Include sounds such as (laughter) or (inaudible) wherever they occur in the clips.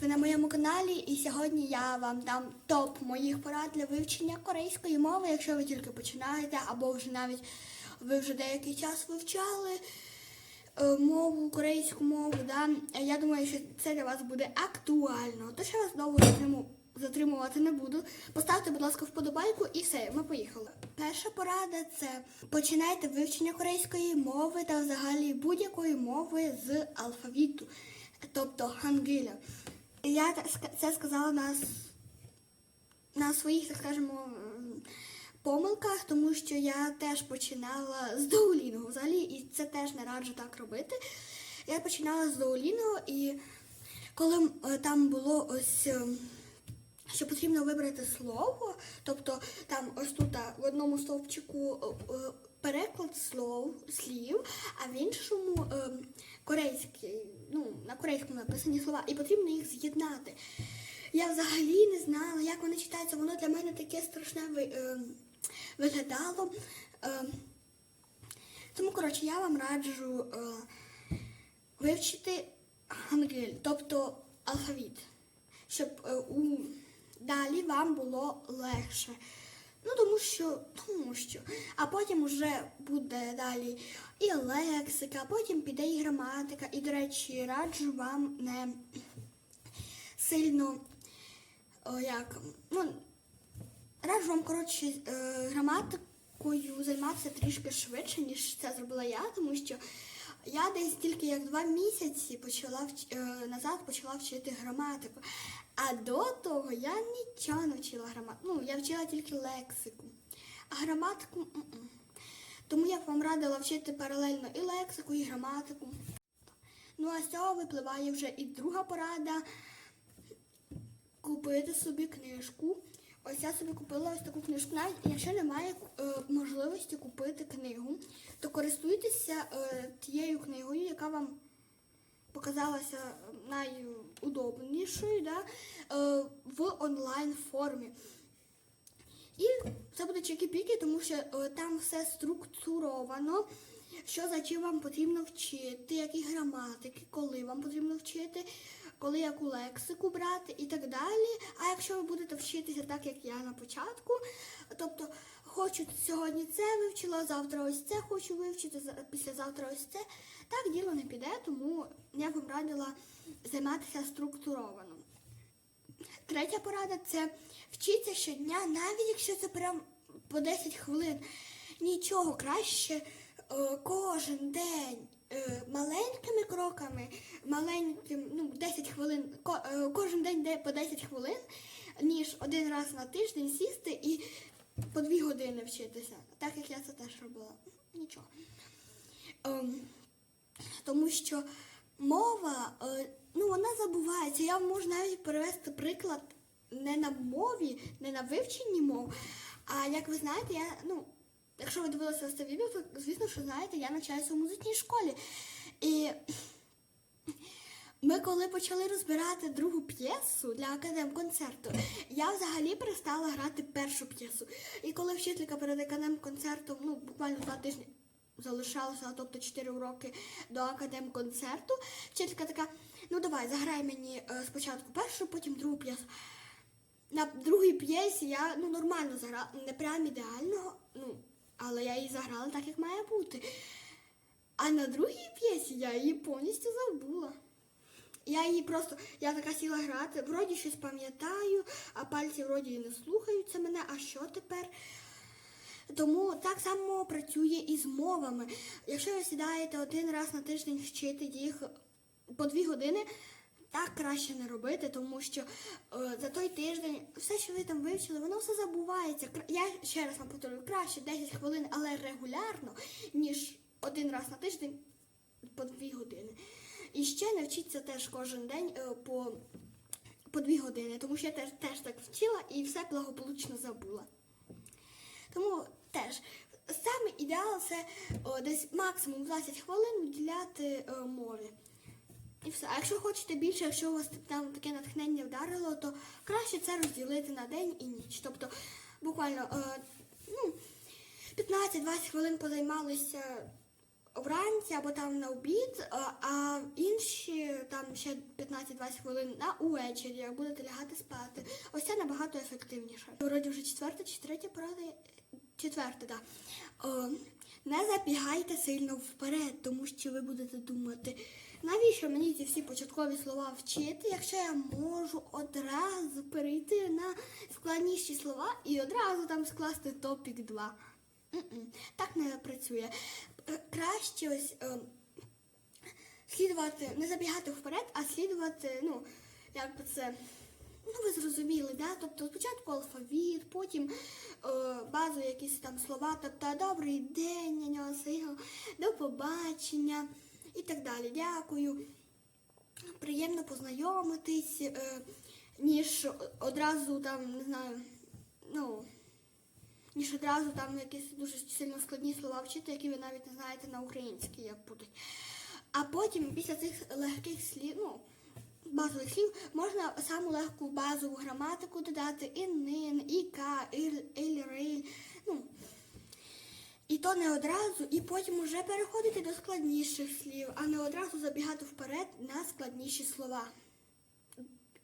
Ви на моєму каналі, і сьогодні я вам дам топ моїх порад для вивчення корейської мови, якщо ви тільки починаєте, або вже навіть ви вже деякий час вивчали е, мову, корейську мову. Да? Я думаю, що це для вас буде актуально. Тож я вас довго затриму- затримувати не буду. Поставте, будь ласка, вподобайку і все, ми поїхали. Перша порада це починайте вивчення корейської мови та взагалі будь-якої мови з алфавіту, тобто хангиля. Я це сказала на, на своїх, так скажемо, помилках, тому що я теж починала з Duolingo взагалі, і це теж не раджу так робити. Я починала з Duolingo, і коли е, там було ось. е, що потрібно вибрати слово, тобто там ось тут в одному стовпчику е, переклад слов, слів, а в іншому е, корейський, ну, на корейському написані слова, і потрібно їх з'єднати. Я взагалі не знала, як вони читаються, воно для мене таке страшне е, виглядало. Е, тому, коротше, я вам раджу е, вивчити хангиль, тобто алфавіт, щоб у далі вам було легше. Ну, тому що, тому що. А потім вже буде далі і лексика, а потім піде і граматика. І, до речі, раджу вам не сильно о, як, ну, раджу вам, коротше, е, граматикою займатися трішки швидше, ніж це зробила я, тому що я десь тільки як два місяці почала вч- е, назад почала вчити граматику. А до того я нічого не вчила граматику. Ну, я вчила тільки лексику. А граматику м-м. Тому я б вам радила вчити паралельно і лексику, і граматику. Ну а з цього випливає вже і друга порада купити собі книжку. Ось я собі купила ось таку книжку. Навіть якщо немає е, можливості купити книгу, то користуйтеся е, тією книгою, яка вам показалася найудобнішою да, е, в онлайн формі. І це буде чекі-піки, тому що е, там все структуровано, що за чим вам потрібно вчити, які граматики, коли вам потрібно вчити, коли яку лексику брати і так далі. А якщо ви будете вчитися так, як я на початку, тобто хочу сьогодні це вивчила, завтра ось це хочу вивчити, за- післязавтра ось це, так діло не піде, тому я вам радила займатися структуровано. Третя порада це вчіться щодня, навіть якщо це прям по 10 хвилин. Нічого краще е, кожен день маленькими кроками, маленьким, ну, 10 хвилин, е, кожен день по 10 хвилин, ніж один раз на тиждень сісти і по 2 години вчитися. Так як я це теж робила. Нічого. Ем, тому що мова, е, ну вона забувається. Я можу навіть перевести приклад не на мові, не на вивченні мов. А як ви знаєте, я, ну, якщо ви дивилися це відео, то звісно, що знаєте, я навчаюся у музичній школі. І ми коли почали розбирати другу п'єсу для академ-концерту, я взагалі перестала грати першу п'єсу. І коли вчителька перед академ-концертом, ну буквально два тижні залишалося, тобто 4 уроки до академ-концерту, вчителька така: ну давай, заграй мені е, спочатку першу, потім другу п'єсу. На другій п'єсі я ну нормально заграла, не прям ідеально, ну, але я її заграла так, як має бути. А на другій п'єсі я її повністю забула. Я її просто, я така сіла грати, вроді щось пам'ятаю, а пальці вроді і не слухаються мене, а що тепер? Тому так само працює і з мовами. Якщо ви сідаєте один раз на тиждень вчити їх по дві години, так краще не робити, тому що е, за той тиждень все, що ви там вивчили, воно все забувається. Я ще раз вам повторюю, краще 10 хвилин, але регулярно, ніж один раз на тиждень по дві години. І ще не вчіться теж кожен день е, по, по дві години, тому що я теж, теж так вчила і все благополучно забула. Тому теж саме ідеал це о, десь максимум 20 хвилин виділяти е, мові. І все. А якщо хочете більше, якщо у вас там таке натхнення вдарило, то краще це розділити на день і ніч. Тобто буквально е, ну, 15-20 хвилин позаймалися вранці або там на обід, а, а інші там ще 15-20 хвилин на увечері, як будете лягати спати. Ось це набагато ефективніше. Вроді вже четверта чи третя порада. Четверта, так. О, не забігайте сильно вперед, тому що ви будете думати, навіщо мені ці всі початкові слова вчити, якщо я можу одразу перейти на складніші слова і одразу там скласти топік 2. М-м, Так не працює. Е, Краще ось е, слідувати, не забігати вперед, а слідувати, ну, як би це. Ну, ви зрозуміли, да? Тобто спочатку алфавіт, потім е, базові якісь там слова, тобто добрий день, до побачення і так далі. Дякую. Приємно познайомитись, е, ніж одразу там, не знаю, ну, ніж одразу там якісь дуже сильно складні слова вчити, які ви навіть не знаєте на українській, як будуть. А потім після цих легких слів, ну, базових слів, можна саму легку базову граматику додати і нин, і ка, і риль, ну, і то не одразу, і потім вже переходити до складніших слів, а не одразу забігати вперед на складніші слова.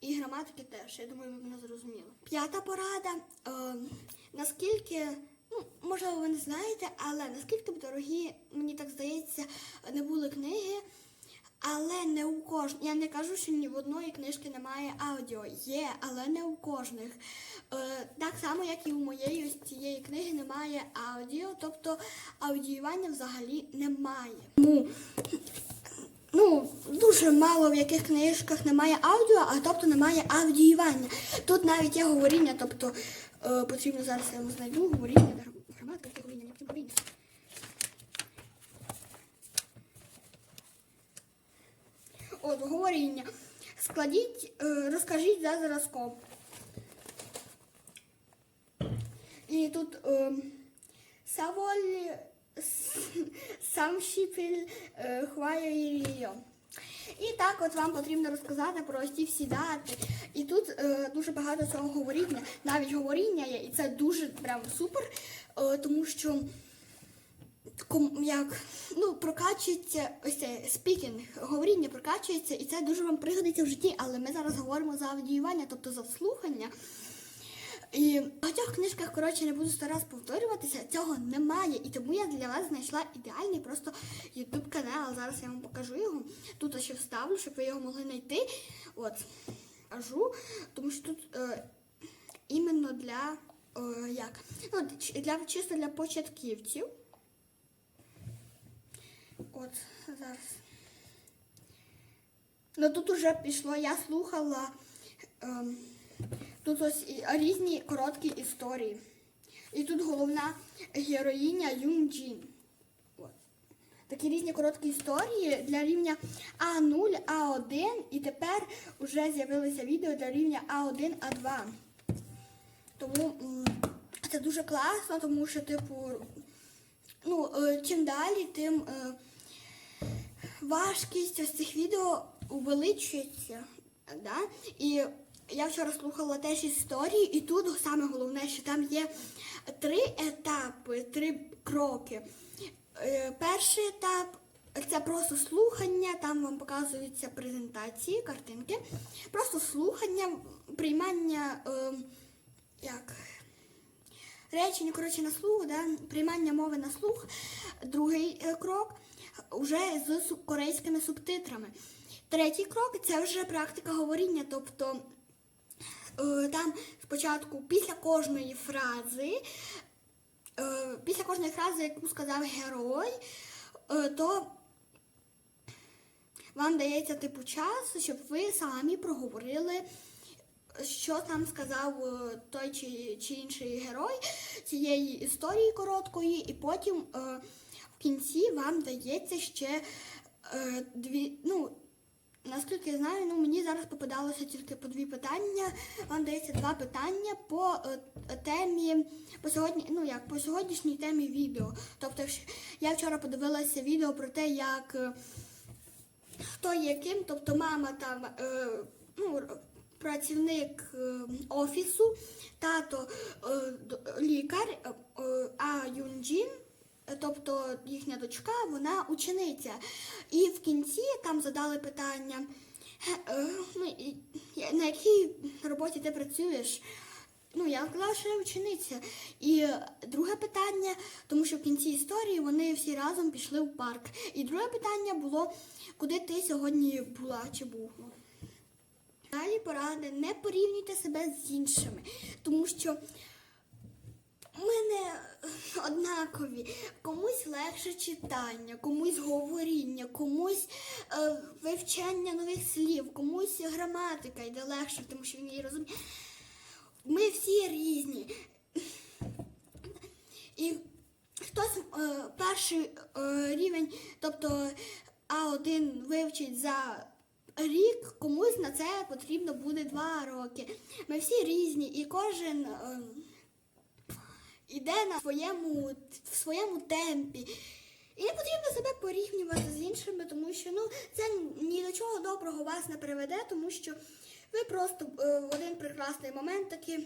І граматики теж, я думаю, ви мене зрозуміли. П'ята порада. Е, наскільки, ну, можливо, ви не знаєте, але наскільки б дорогі, мені так здається, не були книги, але не у кожного. Я не кажу, що ні в одної книжки немає аудіо. Є, але не у кожних. Е, так само, як і у моєї ось цієї книги немає аудіо, тобто аудіювання взагалі немає. Тому ну, дуже мало в яких книжках немає аудіо, а тобто немає аудіювання. Тут навіть є говоріння, тобто е, потрібно зараз я знайду говоріння, граматика, говоріння, говоріння. От, говоріння. Складіть, е, розкажіть за зразком. І тут е, Саволь сам щіпель е, хваю І так от вам потрібно розказати про ці всі дати. І тут е, дуже багато цього говоріння, навіть говоріння є, і це дуже прям супер, е, тому що як ну, прокачується ось це спікінг, говоріння прокачується, і це дуже вам пригодиться в житті, але ми зараз говоримо за аудіювання, тобто за слухання. І в багатьох книжках, коротше, не буду сто раз повторюватися, цього немає. І тому я для вас знайшла ідеальний просто YouTube канал. Зараз я вам покажу його. Тут ще вставлю, щоб ви його могли знайти. От, кажу, тому що тут е, іменно для е, як? Ну, для чисто для початківців. От, зараз. Ну тут уже пішло, я слухала. Ем, тут ось різні короткі історії. І тут головна героїня Юн Джін. Такі різні короткі історії для рівня А0, А1, і тепер вже з'явилися відео для рівня А1, А2. Тому це дуже класно, тому що, типу, ну, е, чим далі, тим е, важкість ось цих відео увеличується. Да? І я вчора слухала теж історії, і тут саме головне, що там є три етапи, три кроки. Е, Перший етап це просто слухання, там вам показуються презентації, картинки. Просто слухання, приймання е, як речення, коротше, на слух, да? приймання мови на слух. Другий е, крок вже з корейськими субтитрами. Третій крок це вже практика говоріння, тобто е, там спочатку після кожної фрази, е, після кожної фрази, яку сказав герой, е, то вам дається типу час, щоб ви самі проговорили, що там сказав той чи, чи інший герой цієї історії короткої, і потім кінці вам дається ще е, дві. ну, Наскільки я знаю, ну мені зараз попадалося тільки по дві питання. Вам дається два питання по е, темі, по сьогодні, ну як по сьогоднішній темі відео. Тобто, я вчора подивилася відео про те, як е, хто є ким, тобто мама там е, ну, працівник офісу, тато лікар, а Юнджін тобто їхня дочка, вона учениця. І в кінці там задали питання, «Е, е, ну, на якій роботі ти працюєш? Ну, я сказала, що я учениця. І друге питання, тому що в кінці історії вони всі разом пішли в парк. І друге питання було, куди ти сьогодні була чи був. Далі поради не порівнюйте себе з іншими, тому що у мене е, однакові. Комусь легше читання, комусь говоріння, комусь е, вивчання нових слів, комусь граматика йде легше, тому що він її розуміє. Ми всі різні. І хтось е, перший е, рівень, тобто А1 вивчить за рік, комусь на це потрібно буде два роки. Ми всі різні, і кожен е, іде на своєму, в своєму темпі. І не потрібно себе порівнювати з іншими, тому що ну, це ні до чого доброго вас не приведе, тому що ви просто е, в один прекрасний момент такі,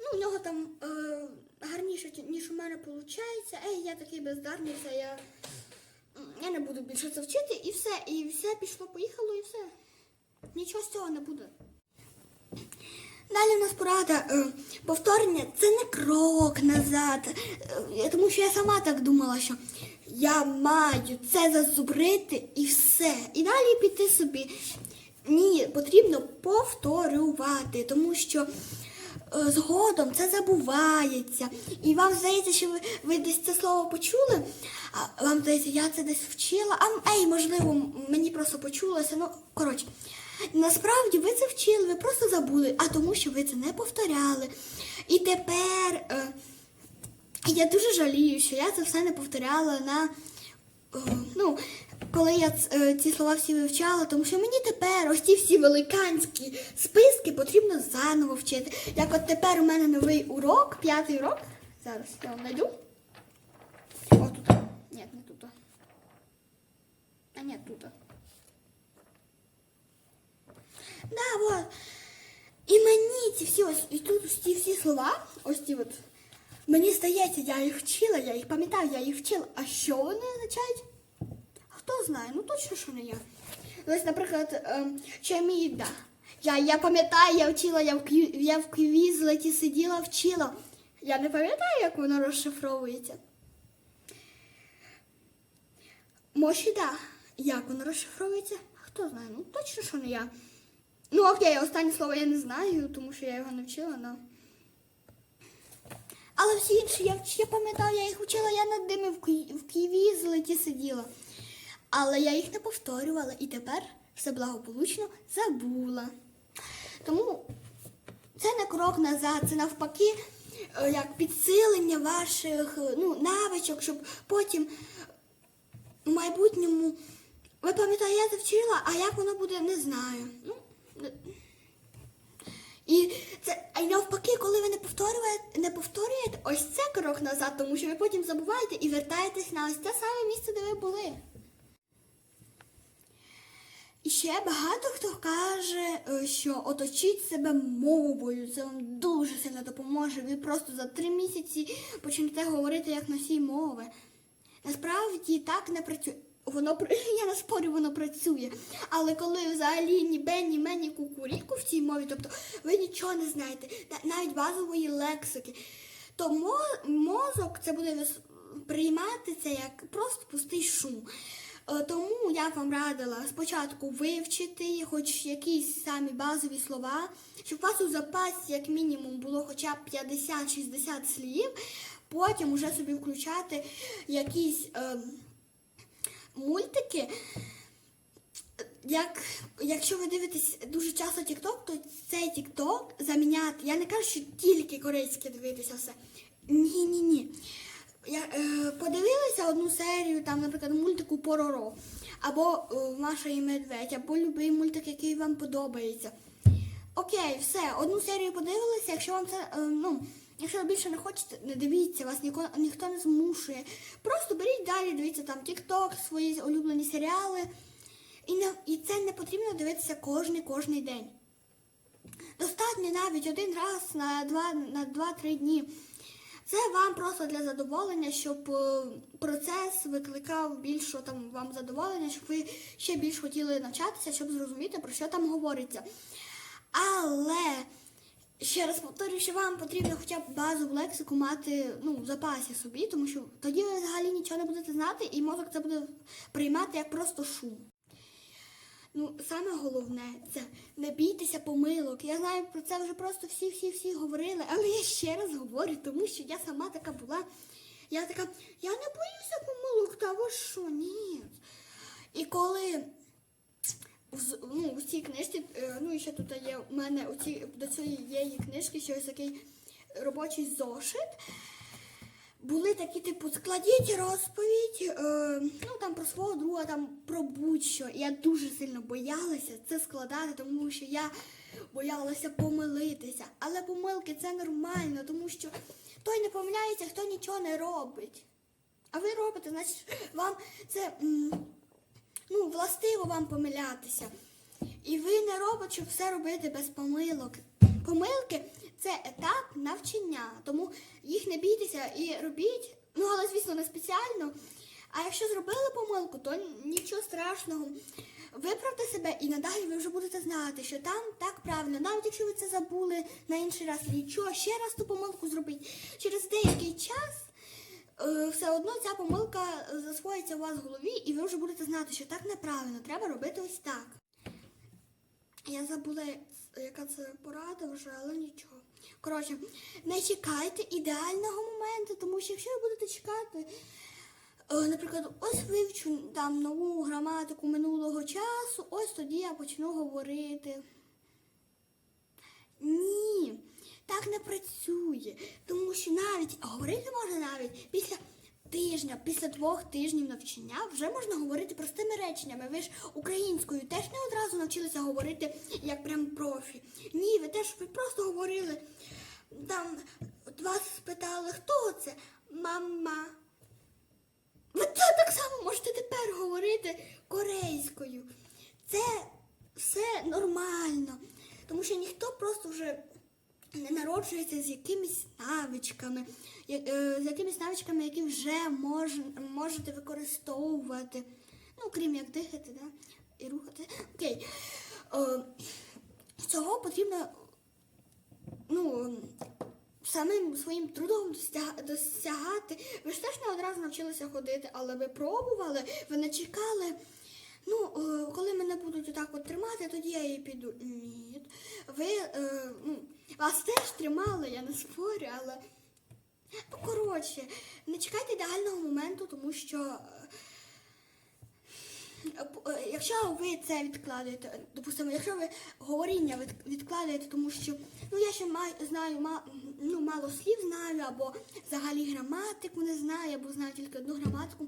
ну, в нього там е, гарніше, ніж у мене виходить. Ей, я такий бездарний, це я, я не буду більше це вчити, і все, і все пішло, поїхало, і все. Нічого з цього не буде. Далі у нас порада. е, Повторення це не крок назад. Е, Тому що я сама так думала, що я маю це зазубрити і все. І далі піти собі. Ні, потрібно повторювати, тому що е, згодом це забувається. І вам здається, що ви, ви десь це слово почули, а вам здається, я це десь вчила, а ей, можливо, мені просто почулося. Ну, коротше. Насправді ви це вчили, ви просто забули, а тому, що ви це не повторяли. І тепер е, я дуже жалію, що я це все не повторяла на. е, ну, коли я е, ці слова всі вивчала, тому що мені тепер ось ці всі великанські списки потрібно заново вчити. Як от тепер у мене новий урок, п'ятий урок. Зараз я вам знайду. О, тут. Ні, не тут. А ні, тут. Да, вот. І мені ці всі ось і тут ось ці всі слова, ось ці от. Мені здається, я їх вчила, я їх пам'ятаю, я їх вчила. А що вони означають? Хто знає? Ну точно, що не я. Ось, наприклад, чаміда. Я, я пам'ятаю, я вчила, я в, я в квізлеті сиділа, вчила. Я не пам'ятаю, як воно розшифровується. Мошіда. Як воно розшифровується? Хто знає? Ну точно, що не я. Ну окей, останнє слово я не знаю, тому що я його не вчила, но. Але всі інші, я, я пам'ятаю, я їх вчила, я над ними в, в Києві злеті сиділа. Але я їх не повторювала і тепер все благополучно забула. Тому це не крок назад, це навпаки е, як підсилення ваших е, ну, навичок, щоб потім в майбутньому. Ви пам'ятаєте, я це вчила, а як воно буде, не знаю. Ну, і це а навпаки, коли ви не повторюєте, не повторюєте, ось це крок назад, тому що ви потім забуваєте і вертаєтесь на ось те саме місце, де ви були. І ще багато хто каже, е, що оточіть себе мовою, це вам дуже сильно допоможе. Ви просто за три місяці почнете говорити як носій мови. Насправді так не працює. Воно (laughs) я не спорю, воно працює. Але коли взагалі ні бен, ні мен, ні кукуріку в цій мові, тобто ви нічого не знаєте, навіть базової лексики, то мозок це буде приймати це як просто пустий шум. Е, Тому я вам радила спочатку вивчити хоч якісь самі базові слова, щоб у вас у запасі як мінімум було хоча б 50-60 слів, потім уже собі включати якісь. ем, мультики. Як, якщо ви дивитесь дуже часто TikTok, то цей TikTok заміняти. Я не кажу, що тільки корейське дивитися все. Ні, ні, ні. Я е, подивилася одну серію, там, наприклад, мультику Пороро, або е, Маша і Медведь, або любий мультик, який вам подобається. Окей, все, одну серію подивилися, якщо вам це, е, ну, якщо ви більше не хочете, не дивіться, вас ніко, ніхто не змушує. Просто беріть далі, дивіться там TikTok, свої улюблені серіали. І, не, і це не потрібно дивитися кожний кожний день. Достатньо навіть один раз на два на два-три дні. Це вам просто для задоволення, щоб е, процес викликав більше там вам задоволення, щоб ви ще більш хотіли навчатися, щоб зрозуміти, про що там говориться. Але ще раз повторюю, що вам потрібно хоча б базову лексику мати ну, в запасі собі, тому що тоді ви взагалі нічого не будете знати, і мозок це буде приймати як просто шум. Ну, саме головне це не бійтеся помилок. Я знаю про це вже просто всі-всі-всі говорили, але я ще раз говорю, тому що я сама така була. Я така, я не боюся помилок, та ви що, ні. І коли в- ну, у цій книжці, е, ну і ще тут є у мене у цій, до цієї книжки, ще ось такий робочий зошит. Були такі, типу, складіть розповідь, е, ну там про свого друга, там про будь-що. Я дуже сильно боялася це складати, тому що я боялася помилитися. Але помилки це нормально, тому що той не помиляється, хто нічого не робить. А ви робите, значить, вам це м, ну, властиво вам помилятися. І ви не робот, щоб все робити без помилок. Помилки це етап навчання, тому їх не бійтеся і робіть. Ну, але, звісно, не спеціально. А якщо зробили помилку, то нічого страшного. Виправте себе і надалі ви вже будете знати, що там так правильно. Навіть якщо ви це забули на інший раз, нічого, ще раз ту помилку зробіть. Через деякий час все одно ця помилка засвоїться у вас в голові, і ви вже будете знати, що так неправильно, треба робити ось так. Я забула, яка це порада вже, але нічого. Коротше, не чекайте ідеального моменту, тому що якщо ви будете чекати, е, наприклад, ось вивчу там нову граматику минулого часу, ось тоді я почну говорити. Ні, так не працює. Тому що навіть говорити можна навіть після тижня, після двох тижнів навчання вже можна говорити простими реченнями. Ви ж українською теж не одразу навчилися говорити як прям профі. Ні, ви теж ви просто говорили. Там вас спитали, хто це? Мама. Ви та- так само можете тепер говорити корейською. Це все нормально. Тому що ніхто просто вже не народжується з якимись навичками, е, з якимись навичками, які вже мож, можете використовувати. Ну, крім як дихати, да? і рухати. Окей. Е, цього потрібно ну, самим своїм трудом досяг- досягати. Ви ж теж не одразу навчилися ходити, але ви пробували, ви не чекали. Ну, е, коли мене будуть отак от тримати, тоді я і піду. Ні. Ви ну, вас теж тримали, я не спорю, але. Ну, коротше, не чекайте ідеального моменту, тому що. е, Е, Якщо ви це відкладаєте, допустимо, якщо ви говоріння від- відкладаєте, тому що ну я ще маю знаю ма, ну, мало слів знаю, або взагалі граматику не знаю, або знаю тільки одну граматику.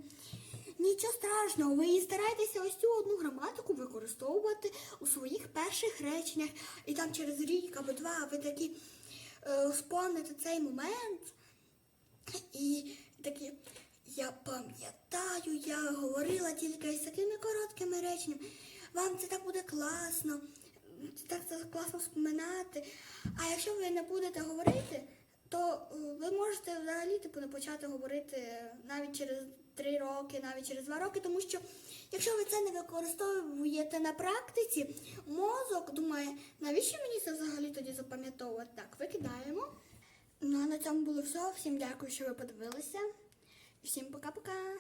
Нічого страшного, ви старайтеся ось цю одну граматику використовувати у своїх перших реченнях. І там через рік або два ви такі е, спомните цей момент. І такі, я пам'ятаю, я говорила тільки з такими короткими реченнями. Вам це так буде класно, так це класно споминати. А якщо ви не будете говорити, то е, ви можете взагалі типу, не почати говорити навіть через три роки, навіть через два роки, тому що якщо ви це не використовуєте на практиці, мозок думає, навіщо мені це взагалі тоді запам'ятовувати? Так, викидаємо. Ну а на цьому було все. Всім дякую, що ви подивилися. Всім пока-пока.